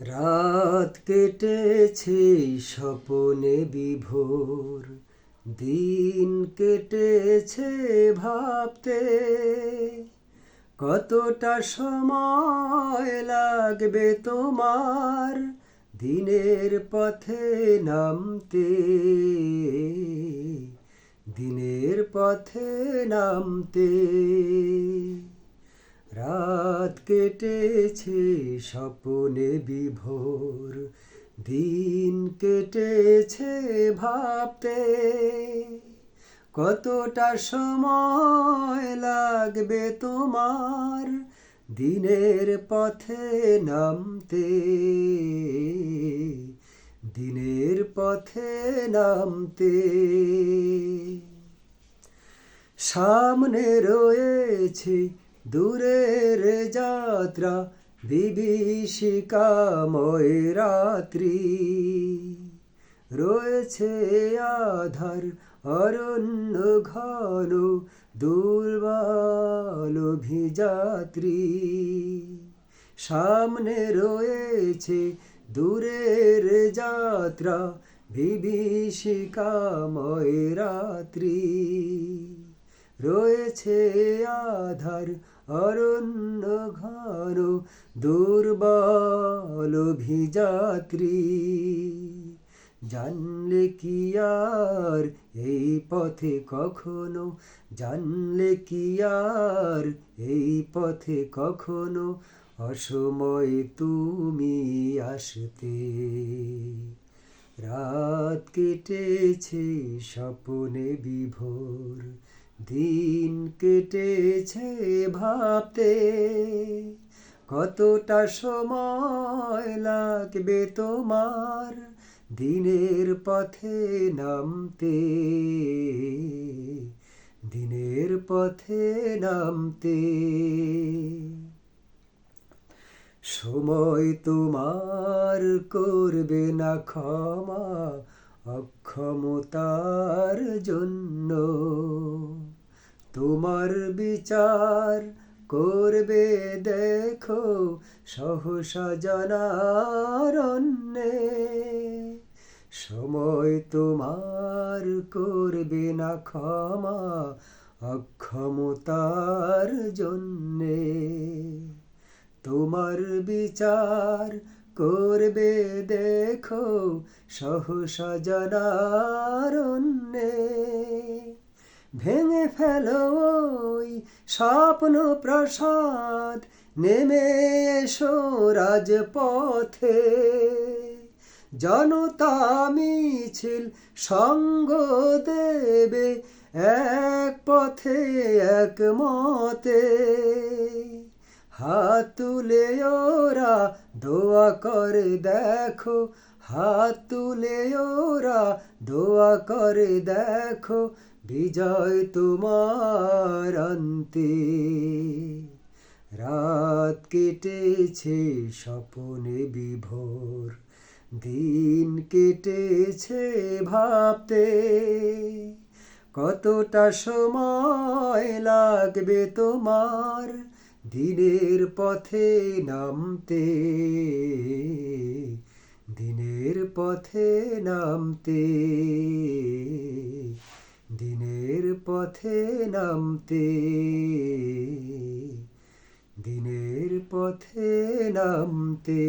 রাত কেটেছে স্বপনে বিভোর, দিন কেটেছে ভাবতে। কতটা সময় লাগবে তোমার দিনের পথে নামতে? দিনের পথে নামতে। রাত কেটেছে স্বপনে বিভোর, দিন কেটেছে ভাবতে। কতটা সময় লাগবে তোমার দিনের পথে নামতে? দিনের পথে নামতে। সামনে রয়েছে দূরের যাত্রা বিভীষিকাময় রাত্রি। রয়েছে আধার, অরণ্য ঘন, দুর্বল ভিযাত্রী সামনে রয়েছে দূরের যাত্রা বিভীষিকাময় রাত্রি। রয়েছে আধার, অরণ্য ঘন, দুর্বল ভিযাত্রী জানলে কি আর এই পথে কখনো? জানলে কি আর এই পথে কখনো? অসময় তুমি আসতে। রাত কেটেছে স্বপনে বিভোর দিন কেটেছে ভাবতে, কতটা সময় লাগবে তোমার দিনের পথে নামতে? দিনের পথে নামতে। সময় তোমার করবে না ক্ষমা, অক্ষমতার জন্য। তোমার বিচার করবে দেখো সহসা জানার সময় তোমার করবে না ক্ষমা অক্ষমতার জন্যে। তোমার বিচার করবে দেখো সহসা জানার ভেঙে ফেলো ওই স্বপ্ন প্রসাদ। নেমে এসো রাজপথে। জনতা মিছিল সঙ্গ দেবে এক পথে এক মতে। হাত তুলে ওরা দোয়া করে দেখো, হাত তুলে ওরা দোয়া করে দেখো বিজয় তোমার অন্তে। রাত কেটেছে স্বপনে বিভোর, দিন কেটেছে ভাবতে। কতটা সময় লাগবে তোমার দিনের পথে নামতে? দিনের পথে নামতে। দিনের পথে নামতে দিনের পথে নামতে।